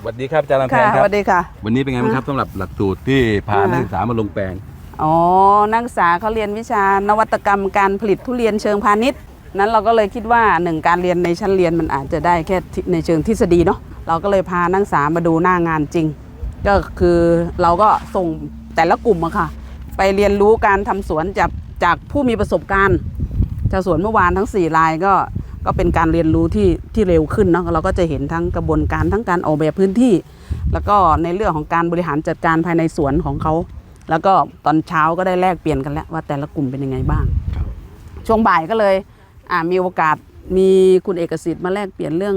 สวัสดีครับอาจารย์ลำแพค่ะนคสรับวัสดีค่ะ วันนี้เป็นไงบ้างครับสำหรับหลักสูตรที่พาอ่า นักศึกษามาลงแปลง อ๋อ นักศึกษาเขาเรียนวิชานวัตกรรมการผลิตทุเรียนเชิงพาณิชย์ นั้นเราก็เลยคิดว่าหนึ่งการเรียนในชั้นเรียนมันอาจจะได้แค่ที่ในเชิงทฤษฎีเนาะ เราก็เลยพานักศึกษามาดูหน้างานจริง ก็คือเราก็ส่งแต่ละกลุ่มอะค่ะ ไปเรียนรู้การทำสวนจากจากผู้มีประสบการณ์จากสวนเมื่อวานทั้ง 4 รายก็ ก็เป็นการเรียนรู้ที่ที่เร็วขึ้นเนาะเราก็จะเห็นทั้งกระบวนการทั้งการออกแบบพื้นที่ แล้วก็ในเรื่องของการบริหารจัดการภายในสวนของเขา แล้วก็ตอนเช้าก็ได้แลกเปลี่ยนกันแล้วว่าแต่ละกลุ่มเป็นยังไงบ้างครับช่วงบ่ายก็เลยอ่ามีโอกาสมีคุณเอกสิทธิ์มาแลกเปลี่ยนเรื่อง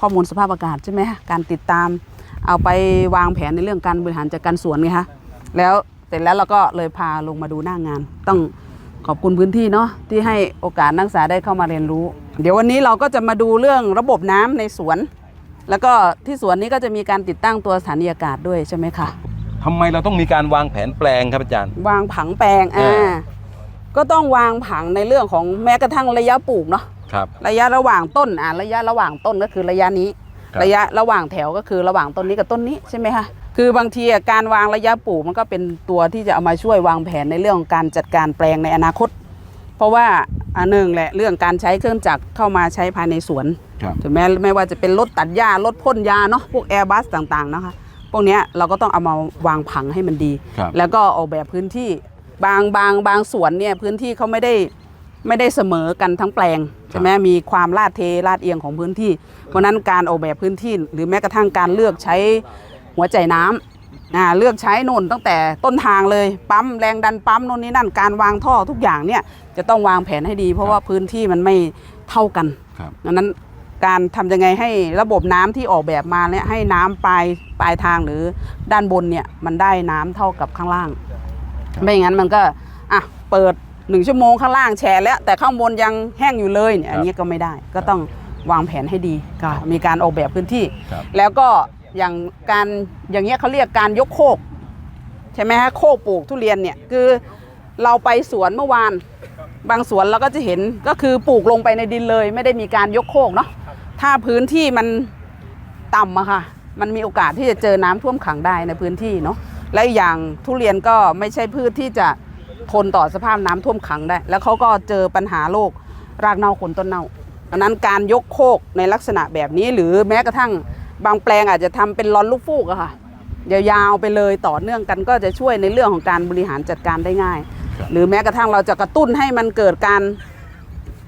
ข้อมูลสภาพอากาศใช่ไหมคะการติดตามเอาไปวางแผนในเรื่องการบริหารจัดการสวนไงคะแล้วเสร็จแล้วเราก็เลยพาลงมาดูหน้างาน ต้อง ขอบคุณพื้นที่เนาะที่ให้โอกาสนักศึกษาได้เข้ามาเรียนรู้ เดี๋ยววันนี้เราก็จะมาดูเรื่องระบบน้ำในสวน แล้วก็ที่สวนนี้ก็จะมีการติดตั้งตัวสถานีอากาศด้วยใช่ไหมคะทำไมเราต้องมีการวางแผนแปลงครับอาจารย์ วางผังแปลงเออ่าอก็ต้องวางผังในเรื่องของแม้กระทั่งระยะปลูกเนาะครับระยะระหว่างต้นอ่าระยะระหว่างต้นก็คือระยะนี้ ครับ ระยะระหว่างแถวก็คือระหว่างต้นนี้กับต้นนี้ใช่ไหมคะคือบางทีอะการวางระยะปลูกมันก็เป็นตัวที่จะเอามาช่วยวางแผนในเรื่องของการจัดการแปลงในอนาคต เพราะว่าอันหนึ่งแหละเรื่องการใช้เครื่องจักรเข้ามาใช้ภายในสวน ครับ ถึงแม้ไม่ว่าจะเป็นรถตัดหญ้ารถพ่นยาเนาะพวกแอร์บัสต่างๆนะคะ พวกเนี้ยเราก็ต้องเอามาวางผังให้มันดี ครับแล้วก็ออกแบบพื้นที่บางบางบางสวนเนี่ยพื้นที่เขาไม่ได้ ไม่ได้เสมอกันทั้งแปลงใช่ไหมมีความลาดเทลาดเอียงของพื้นที่ เพราะฉะนั้นการออกแบบพื้นที่ หรือแม้กระทั่งการเลือกใช้หัวใจน้ำอ่าเลือกใช้โน่นตั้งแต่ต้นทางเลยปั๊มแรงดันปั๊มโน่นนี่นั่นการวางท่อทุกอย่างเนี่ยจะต้องวางแผนให้ดี เพราะว่าพื้นที่มันไม่เท่ากันครับ ดังนั้นการทำยังไงให้ระบบน้ำที่ออกแบบมาเนี่ยให้น้ำปลายปลายทางหรือด้านบนเนี่ยมันได้น้ำเท่ากับข้างล่าง ไม่อย่างนั้นมันก็อะเปิด หนึ่งชั่วโมงข้างล่างแชร์แล้วแต่ข้างบนยังแห้งอยู่เลยเนี่ยอันนี้ก็ไม่ได้ ก็ต้องวางแผนให้ดีก็มีการออกแบบพื้นที่ ครับ แล้วก็อย่างการอย่างเงี้ยเขาเรียกการยกโคก ใช่ไหมฮะโคกปลูกทุเรียนเนี่ยคือเราไปสวนเมื่อวาน บางสวนเราก็จะเห็นก็คือปลูกลงไปในดินเลย ไม่ได้มีการยกโคกเนาะถ้าพื้นที่มันต่ำอะค่ะ มันมีโอกาสที่จะเจอน้ำท่วมขังได้ในพื้นที่เนาะและอีกอย่างทุเรียนก็ไม่ใช่พืชที่จะ ทนต่อสภาพน้ำท่วมขังได้ แล้วเขาก็เจอปัญหาโรครากเน่าขนต้นเน่าดังนั้นการยกโคกในลักษณะแบบนี้ หรือแม้กระทั่งบางแปลงอาจจะทำเป็นลอนลูกฟูกอะค่ะยาวๆไปเลยต่อเนื่องกันก็จะช่วยในเรื่องของการบริหารจัดการได้ง่ายครับหรือแม้กระทั่งเราจะกระตุ้นให้มันเกิดการ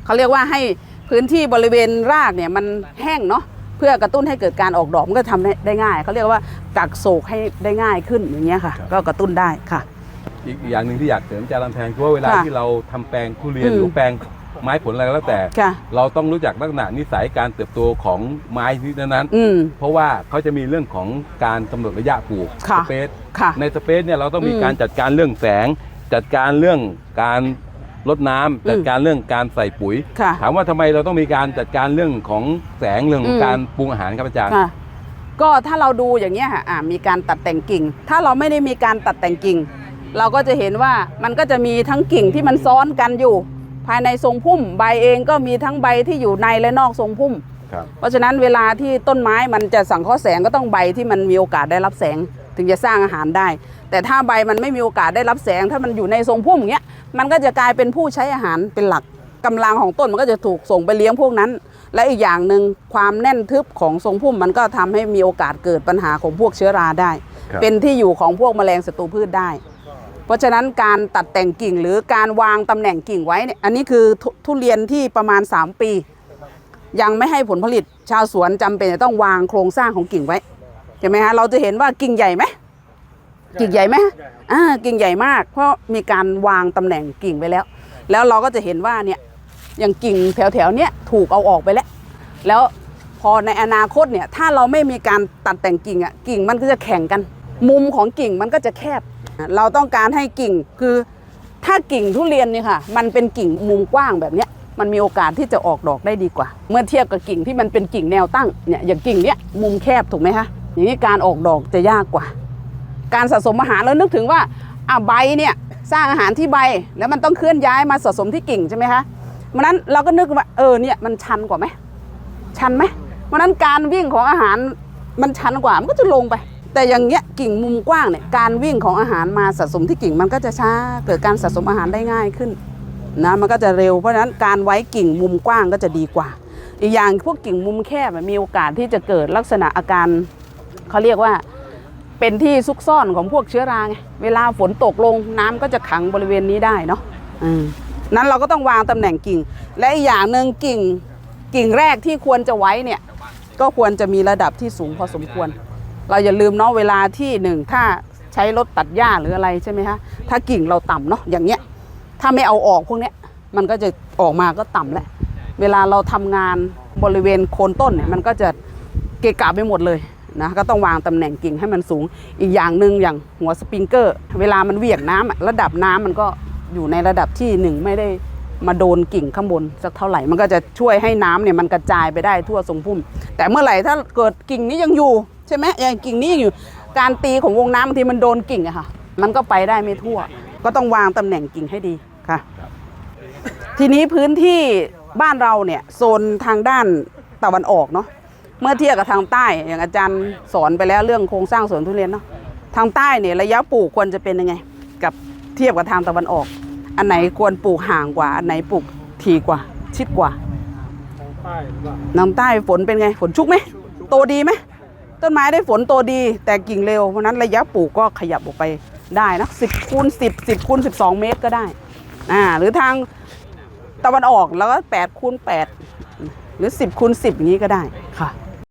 เขาเรียกว่าให้พื้นที่บริเวณรากเนี่ยมันแห้งเนาะเพื่อกระตุ้นให้เกิดการออกดอกมันก็ทำได้ได้ง่ายเขาเรียกว่ากักโศกให้ได้ง่ายขึ้นอย่างเงี้ยค่ะครับก็กระตุ้นได้ค่ะ อีกอย่างหนึ่งที่อยากเสริมอาจารย์ลำแพนคือว่าเวลาค่ะที่เราทำแปลงทุเรียนอืมหรือแปลงไม้ผลอะไรก็แล้วแต่ ค่ะ เราต้องรู้จักลักษณะนิสัยการเติบโตของไม้ชนิดนั้นๆ อืม เพราะว่าเขาจะมีเรื่องของการกำหนดระยะปลูกค่ะสเปซ ค่ะ ในสเปซเนี่ยเราต้องมีอืมการจัดการเรื่องแสง จัดการเรื่องการลดน้ำอืมจัดการเรื่องการใส่ปุ๋ย ค่ะถามว่าทำไมเราต้องมีการจัดการเรื่องของแสงเรื่องของอืม การปรุงอาหารครับอาจารย์ ค่ะ ก็ถ้าเราดูอย่างเงี้ยค่ะอ่ามีการตัดแต่งกิ่ง ถ้าเราไม่ได้มีการตัดแต่งกิ่ง เราก็จะเห็นว่ามันก็จะมีทั้งกิ่งที่มันซ้อนกันอยู่ ภายในทรงพุ่ม ใบเองก็มีทั้งใบที่อยู่ในและนอกทรงพุ่มครับเพราะฉะนั้นเวลาที่ต้นไม้มันจะสังเคราะห์แสงก็ต้องใบที่มันมีโอกาสได้รับแสง ถึงจะสร้างอาหารได้ แต่ถ้าใบมันไม่มีโอกาสได้รับแสง ถ้ามันอยู่ในทรงพุ่มอย่างเงี้ยมันก็จะกลายเป็นผู้ใช้อาหารเป็นหลักกำลังของต้นมันก็จะถูกส่งไปเลี้ยงพวกนั้น และอีกอย่างหนึ่งความแน่นทึบของทรงพุ่มมันก็ทำให้มีโอกาสเกิดปัญหาของพวกเชื้อราได้ครับเป็นที่อยู่ของพวกแมลงศัตรูพืชได้ เพราะฉะนั้นการตัดแต่งกิ่งหรือการวางตำแหน่งกิ่งไว้เนี่ยอันนี้คือททุเรียนที่ประมาณ 3 ปี ยังไม่ให้ผลผลิตชาวสวนจำเป็นจะต้องวางโครงสร้างของกิ่งไว้ใช่ไหมฮะเราจะเห็นว่ากิ่งใหญ่ไหมกิ่งใหญ่ไหมอ่ากิ่งใหญ่มาก เพราะมีการวางตำแหน่งกิ่งไปแล้ว แล้วเราก็จะเห็นว่าเนี่ยอย่างกิ่งแถวๆเนี้ยถูกเอาออกไปแล้ว แล้วพอในอนาคตเนี่ยถ้าเราไม่มีการตัดแต่งกิ่งอะกิ่งมันก็จะแข่งกัน มุมของกิ่งมันก็จะแคบ เราต้องการให้กิ่งคือถ้ากิ่งทุเรียนนี่ค่ะ มันเป็นกิ่งมุมกว้างแบบเนี้ยมันมีโอกาสที่จะออกดอกได้ดีกว่า เมื่อเทียบกับกิ่งที่มันเป็นกิ่งแนวตั้งเนี่ยอย่างกิ่งเนี้ยมุมแคบถูกไหมคะอย่างนี้การออกดอกจะยากกว่า การสะสมอาหารเรานึกถึงว่าอะใบเนี่ยสร้างอาหารที่ใบแล้วมันต้องเคลื่อนย้ายมาสะสมที่กิ่งใช่ไหมคะเพราะฉะนั้นเราก็นึกว่าเออเนี่ยมันชันกว่าไหมชันไหมเพราะฉะนั้นการวิ่งของอาหารมันชันกว่ามันก็จะลงไป แต่อย่างเงี้ยกิ่งมุมกว้างเนี่ยการวิ่งของอาหารมาสะสมที่กิ่งมันก็จะช้าเกิดการสะสมอาหารได้ง่ายขึ้นนะมันก็จะเร็วเพราะฉะนั้นการไว้กิ่งมุมกว้างก็จะดีกว่า อีกอย่างพวกกิ่งมุมแคบมีโอกาสที่จะเกิดลักษณะอาการเขาเรียกว่าเป็นที่ซุกซ่อนของพวกเชื้อราไงเวลาฝนตกลงน้ำก็จะขังบริเวณนี้ได้เนาะนั้นเราก็ต้องวางตำแหน่งกิ่ง และอีกอย่างหนึ่งกิ่งกิ่งแรกที่ควรจะไว้เนี่ยก็ควรจะมีระดับที่สูงพอสมควร เราอย่าลืมเนาะเวลาที่หนึ่งถ้าใช้รถตัดหญ้าหรืออะไรใช่ไหมคะถ้ากิ่งเราต่ำเนาะอย่างเงี้ยถ้าไม่เอาออกพวกเนี้ยมันก็จะออกมาก็ต่ำแหละ เวลาเราทำงานบริเวณโคนต้นเนี่ยมันก็จะเกะกะไปหมดเลยนะก็ต้องวางตำแหน่งกิ่งให้มันสูง อีกอย่างหนึ่งอย่างหัวสปริงเกอร์ เวลามันเหวี่ยงน้ำระดับน้ำมันก็อยู่ในระดับที่หนึ่งไม่ได้มาโดนกิ่งข้างบนสักเท่าไหร่ มันก็จะช่วยให้น้ำเนี่ยมันกระจายไปได้ทั่วทรงพุ่ม แต่เมื่อไหร่ถ้าเกิดกิ่งนี้ยังอยู่ ใช่ไหมอย่างกิ่งนี้ยังอยู่ การตีของวงน้ำบางทีมันโดนกิ่งอะค่ะ มันก็ไปได้ไม่ทั่ว ก็ต้องวางตำแหน่งกิ่งให้ดีค่ะ ทีนี้พื้นที่บ้านเราเนี่ยโซนทางด้านตะวันออกเนาะเมื่อเทียบกับทางใต้อย่างอาจารย์สอนไปแล้วเรื่องโครงสร้างสวนทุเรียนเนาะทางใต้เนี่ยระยะปลูกควรจะเป็นยังไง กับเทียบกับทางตะวันออก อันไหนควรปลูกห่างกว่า อันไหนปลูกทีกว่า ชิดกว่าใต้หรือเปล่าทางใต้ฝนเป็นไง ฝนชุกไหม โตดีไหม ต้นไม้ได้ฝนโตดีแต่กิ่งเร็ว เพราะนั้นระยะปลูกก็ขยับออกไปได้นะสิบคูณสิบสิบคูณสิบสองเมตรก็ได้อ่าหรือทางตะวันออกแล้วก็8คูณ8หรือ10คูณ10อย่างนี้ก็ได้ค่ะ